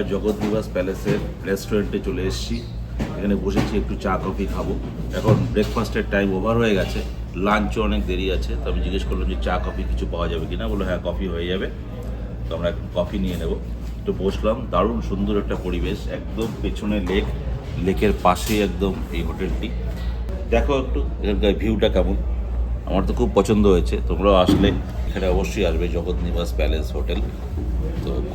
আমরা জগৎ নিবাস প্যালেসের রেস্টুরেন্টে চলে এসেছি। এখানে বসেছি, একটু চা, কফি খাব। এখন ব্রেকফাস্টের টাইম ওভার হয়ে গেছে। লাঞ্চও অনেক দেরি আছে। তো আমি জিজ্ঞেস করলাম যে চা, কফি কিছু পাওয়া যাবে কিনা? বলল হ্যাঁ কফি হয়ে যাবে। তো আমরা এখন কফি নিয়ে নেব। একটু বসলাম। দারুণ সুন্দর একটা পরিবেশ। একদম পেছনে লেক। লেকের পাশে একদম এই হোটেলটি। দেখো একটু, এখানকার ভিউটা কেমন? আমার তো খুব পছন্দ হয়েছে। তোমরাও আসলে এখানে অবশ্যই আসবে জগৎ নিবাস প্যালেস হোটেল। তো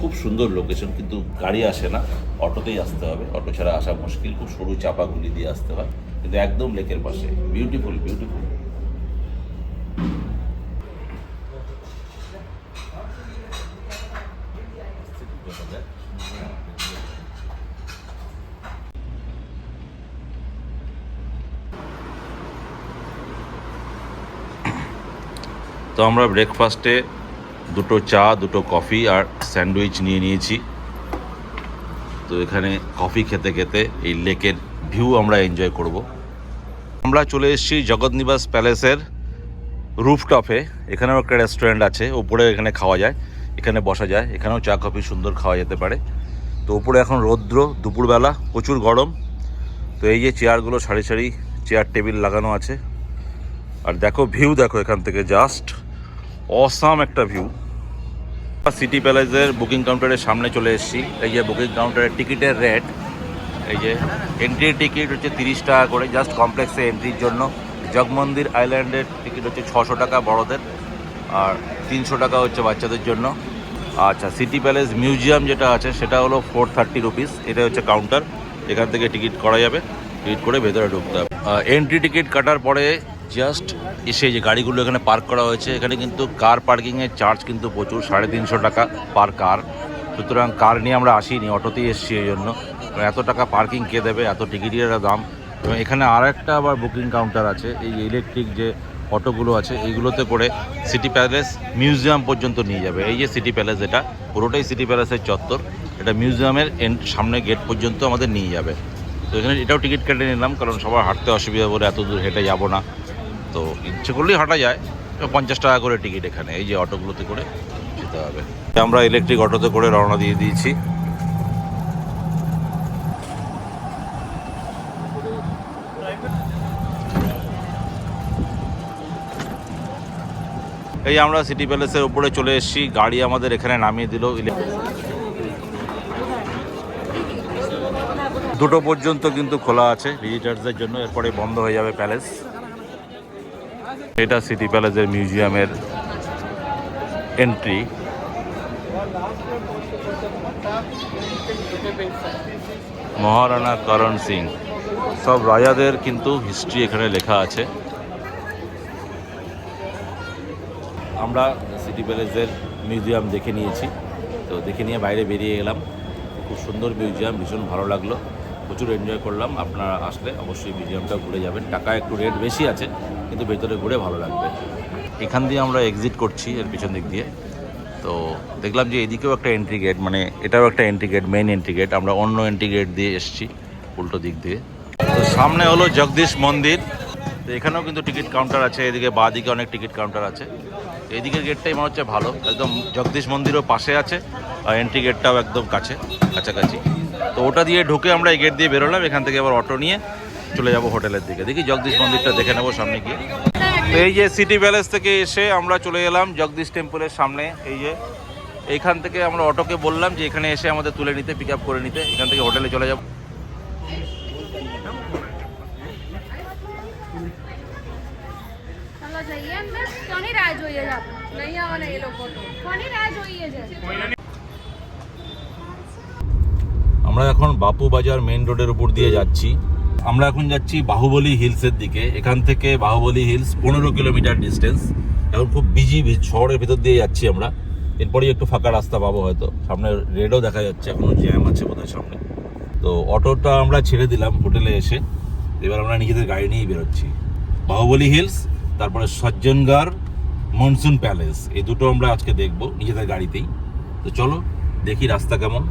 খুব সুন্দর লোকেশন কিন্তু গাড়ি আসে না, অটোতেই আসতে হবে। অটো ছাড়া আসা মুশকিল, খুব সরু চাপাগুলি দিয়ে আসতে হয়। কিন্তু একদম লেকের পাশে। বিউটিফুল বিউটিফুল তো আমরা ব্রেকফাস্টে দুটো চা, দুটো কফি আর স্যান্ডউইচ নিয়ে নিয়েছি। তো এখানে কফি খেতে খেতে এই লেকের ভিউ আমরা এনজয় করব। আমরা চলে এসেছি জগৎনিবাস প্যালেসের রুফটপে। এখানেও একটা রেস্টুরেন্ট আছে, ওপরে এখানে খাওয়া যায়, এখানে বসা যায়, এখানেও চা, কফি সুন্দর খাওয়া যেতে পারে। তো ওপরে এখন রৌদ্র, দুপুরবেলা প্রচুর গরম। তো এই যে চেয়ারগুলো সারি সারি, চেয়ার টেবিল লাগানো আছে। আর দেখো ভিউ, দেখো এখান থেকে জাস্ট অসাম একটা ভিউ। সিটি প্যালেসের বুকিং কাউন্টারের সামনে চলে এসেছি। এই যে বুকিং কাউন্টারের টিকিটের রেট, এই যে এন্ট্রি টিকিট হচ্ছে তিরিশ টাকা করে জাস্ট কমপ্লেক্সে এন্ট্রির জন্য। জগমন্দির আইল্যান্ডের টিকিট হচ্ছে ছশো টাকা বড়দের, আর তিনশো টাকা হচ্ছে বাচ্চাদের জন্য। আচ্ছা সিটি প্যালেস মিউজিয়াম যেটা আছে, সেটা হলো ফোর থার্টি রুপিস এটা হচ্ছে কাউন্টার এখান থেকে টিকিট করা যাবে। টিকিট করে ভেতরে ঢুকতে হবে। এন্ট্রি টিকিট কাটার পরে জাস্ট এসে যে গাড়িগুলো এখানে পার্ক করা হয়েছে, এখানে কিন্তু কার পার্কিংয়ের চার্জ কিন্তু প্রচুর, সাড়ে তিনশো টাকা পার কার সুতরাং কার নিয়ে আমরা আসিনি, অটোতেই এসেছি এই জন্য। এত টাকা পার্কিং কে দেবে, এত টিকিটের দাম। এবং এখানে আর একটা আবার বুকিং কাউন্টার আছে, এই ইলেকট্রিক যে অটোগুলো আছে, এইগুলোতে করে সিটি প্যালেস মিউজিয়াম পর্যন্ত নিয়ে যাবে। এই যে সিটি প্যালেস এটা, পুরোটাই সিটি প্যালেসের চত্বর। এটা মিউজিয়ামের এন্ড সামনে গেট পর্যন্ত আমাদের নিয়ে যাবে। তো এখানে এটাও টিকিট কেটে নিলাম, কারণ সবার হাঁটতে অসুবিধা বলে এত দূর হেঁটে যাব না। তো ইচ্ছে করলেই হাঁটা যায়। পঞ্চাশ টাকা করে টিকিট এখানে, এই যে অটোগুলোতে করে যেতে হবে। আমরা ইলেকট্রিক অটোতে করে রওনা দিয়ে দিয়েছি। এই আমরা সিটি প্যালেসের উপরে চলে এসেছি, গাড়ি আমাদের এখানে নামিয়ে দিল। দুটো পর্যন্ত কিন্তু খোলা আছে ভিজিটার্সদের জন্য, এরপরে বন্ধ হয়ে যাবে প্যালেস এটা সিটি প্যালেসের মিউজিয়ামের এন্ট্রি। মহারানা করণ সিং। সব রাজাদের কিন্তু হিস্ট্রি এখানে লেখা আছে। আমরা সিটি প্যালেসের মিউজিয়াম দেখে নিয়েছি। তো দেখে নিয়ে বাইরে বেরিয়ে গেলাম। খুব সুন্দর মিউজিয়াম, ভীষণ ভালো লাগল। প্রচুর এনজয় করলাম। আপনারা আসলে অবশ্যই মিউজিয়ামটা ঘুরে যাবেন। টাকা একটু রেট বেশি আছে, কিন্তু ভেতরে ঘুরে ভালো লাগবে। এখান দিয়ে আমরা এক্সিট করছি এর পিছন দিক দিয়ে। তো দেখলাম যে এদিকেও একটা এন্ট্রি গেট মানে এটাও একটা entry gate main entry gate আমরা অন্য এন্ট্রি গেট দিয়ে এসেছি, উল্টো দিক দিয়ে। তো সামনে হলো জগদীশ মন্দির। তো এখানেও কিন্তু টিকিট কাউন্টার আছে, এদিকে বাঁ দিকে অনেক টিকিট কাউন্টার আছে। এদিকের গেটটাই মনে হচ্ছে ভালো। একদম জগদীশ মন্দিরও পাশে আছে, আর এন্ট্রি গেটটাও একদম কাছে, কাছাকাছি। তো ওটা দিয়ে ঢুকে আমরা এই গেট দিয়ে বেরোলাম, এখান থেকে আবার অটো নিয়ে চলে যাব হোটেলের দিকে। দেখি জগদীশ মন্দিরটা দেখে নেব সামনে গিয়ে। তো এই যে সিটি প্যালেস থেকে এসে আমরা চলে এলাম জগদীশ টেম্পলের সামনে। এই যে এইখান থেকে আমরা অটোকে বললাম যে এখানে এসে আমাদের তুলে নিতে পিক আপ করে নিতে। এখান থেকে হোটেলে চলে যাব। જઈએ અંદર કોની રાહ જોઈએ છે આપણે નહીં આવવાના એ લોકો તો કોની રાહ જોઈએ છે আমরা এখন বাপু বাজার মেইন রোডের উপর দিয়ে যাচ্ছি আমরা এখন যাচ্ছি বাহুবলী হিলসের দিকে এখান থেকে বাহুবলী হিলস পনেরো কিলোমিটার ডিস্টেন্স এখন খুব বিজি শহরের ভেতর দিয়ে যাচ্ছি আমরা এরপরেই একটু ফাঁকা রাস্তা পাবো হয়তো সামনে রেডও দেখা যাচ্ছে এখনো জ্যাম আছে বোধহয় সামনে তো অটোটা আমরা ছেড়ে দিলাম হোটেলে এসে এবার আমরা নিজেদের গাড়ি নিয়েই বেরোচ্ছি বাহুবলী হিলস তারপরে সজ্জনগড়, মনসুন প্যালেস, এই দুটো আমরা আজকে দেখব নিজেদের গাড়িতেই। তো চলো, দেখি রাস্তা কেমন।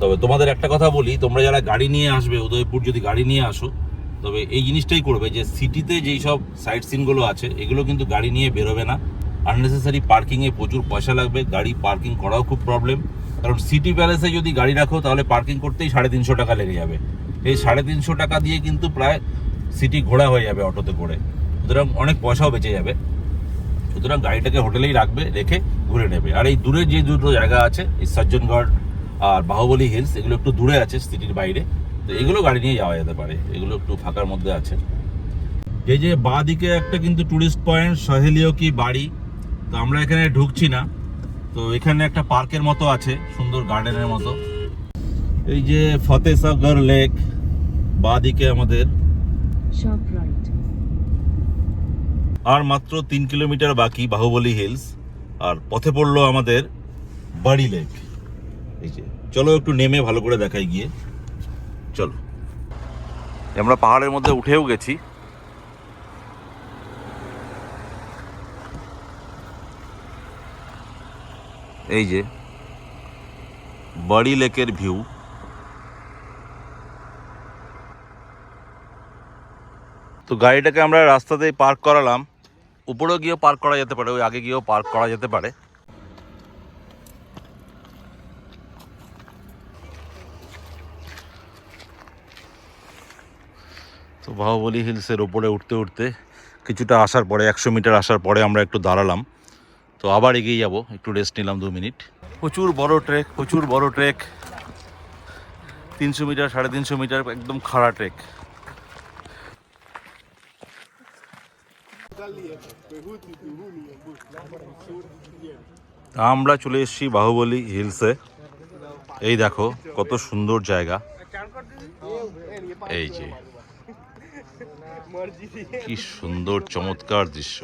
তবে তোমাদের একটা কথা বলি, তোমরা যারা গাড়ি নিয়ে আসবে, উদয়পুর যদি গাড়ি নিয়ে আসো, তবে এই জিনিসটাই করবে যে সিটিতে যেই সব সাইট সিনগুলো আছে, এগুলো কিন্তু গাড়ি নিয়ে বেরোবে না। আননেসেসারি পার্কিংয়ে প্রচুর পয়সা লাগবে, গাড়ি পার্কিং করাও খুব প্রবলেম কারণ সিটি প্যালেসে যদি গাড়ি রাখো, তাহলে পার্কিং করতেই সাড়ে তিনশো টাকা লেগে যাবে। এই সাড়ে তিনশো টাকা দিয়ে কিন্তু প্রায় সিটি ঘোরা হয়ে যাবে অটোতে করে। সুতরাং অনেক পয়সাও বেঁচে যাবে। সুতরাং গাড়িটাকে হোটেলেই রাখবে, রেখে ঘুরে নেবে। আর এই দূরে যে দুটো জায়গা আছে, এই সজ্জনগড় আর বাহুবলী হিলস, এগুলো একটু দূরে আছে সিটির বাইরে। তো এগুলো গাড়ি নিয়ে যাওয়া যেতে পারে। এগুলো একটু ফাঁকার মধ্যে আছে। এই যে বাঁ দিকে একটা কিন্তু টুরিস্ট পয়েন্ট সহেলিও কি বাড়ি? তো আমরা এখানে ঢুকছি না। তো এখানে একটা পার্কের মতো আছে, সুন্দর গার্ডেনের মতো। এই যে ফতেসাগর লেক বাঁ দিকে আমাদের. আর মাত্র তিন কিলোমিটার বাকি বাহুবলী হিলস, আর পথে পড়ল আমাদের বাড়ি লেক। এই যে, চলো একটু নেমে ভালো করে দেখাই গিয়ে। চলো। আমরা পাহাড়ের মধ্যে উঠেও গেছি। এই যে, বাড়ি লেকের ভিউ। তো গাড়িটাকে আমরা রাস্তাতেই পার্ক করালাম। উপরেও গিয়েও পার্ক করা যেতে পারে, ওই আগে গিয়েও পার্ক করা যেতে পারে। তো বাহুবলী হিলসের ওপরে উঠতে উঠতে কিছুটা আসার পরে, একশো মিটার আসার পরে আমরা একটু দাঁড়ালাম। তো আবার এগিয়ে যাব, একটু রেস্ট নিলাম দু মিনিট। প্রচুর বড় ট্রেক প্রচুর বড় ট্রেক তিনশো মিটার, সাড়ে তিনশো মিটার, একদম খাড়া ট্রেক আমরা চলে এসেছি বাহুবলী হিলসে। এই দেখো, কত সুন্দর জায়গা। এই যে, কি সুন্দর, চমৎকার দৃশ্য।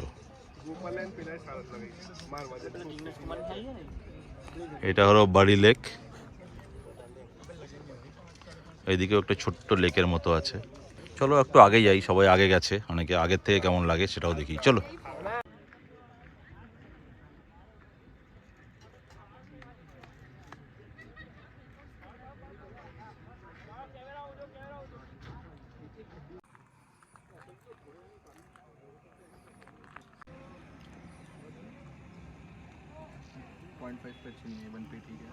এটা হলো বাড়ি লেক। এইদিকেও একটা ছোট্ট লেকের মতো আছে। চলো একটু আগে যাই সবাই আগে গেছে অনেকে আগের থেকে কেমন লাগে সেটাও দেখি চলো पॉइंट फाइव पे अच्छी नहीं है वन पेटी है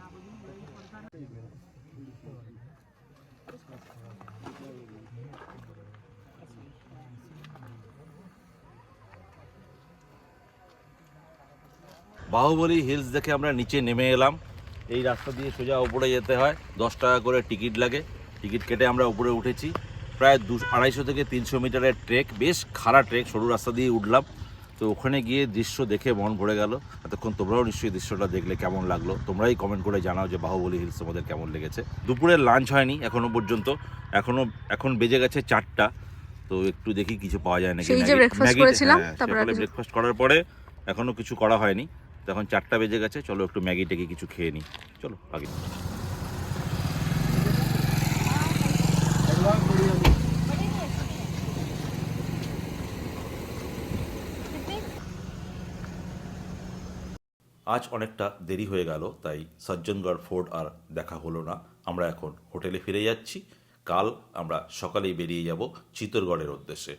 বাহুবলী হিলস দেখে আমরা নিচে নেমে এলাম। এই রাস্তা দিয়ে সোজা উপরে যেতে হয়। দশ টাকা করে টিকিট লাগে। টিকিট কেটে আমরা উপরে উঠেছি। প্রায় দু আড়াইশো থেকে তিনশো মিটারের ট্রেক বেশ খাড়া ট্রেক সরু রাস্তা দিয়ে উঠলাম। তো ওখানে গিয়ে দৃশ্য দেখে মন ভরে গেল। এতক্ষণ তোমরাও নিশ্চয়ই দৃশ্যটা দেখলে কেমন লাগল? তোমরাই কমেন্ট করে জানাও যে বাহুবলী হিলস তোমাদের কেমন লেগেছে। দুপুরে লাঞ্চ হয়নি এখনও পর্যন্ত। এখনও এখন বেজে গেছে চারটা। তো একটু দেখি কিছু পাওয়া যায় নাকি করেছিলাম, হ্যাঁ, ব্রেকফাস্ট করার পরে এখনও কিছু করা হয়নি। তো এখন চারটা বেজে গেছে, চলো একটু ম্যাগি ট্যাগি কিছু খেয়ে নিই চলো, আগে। আজ অনেকটা দেরি হয়ে গেল, তাই সজ্জনগড় ফোর্ট আর দেখা হলো না। আমরা এখন হোটেলে ফিরে যাচ্ছি। কাল আমরা সকালেই বেরিয়ে যাব চিত্তরগড়ের উদ্দেশ্যে।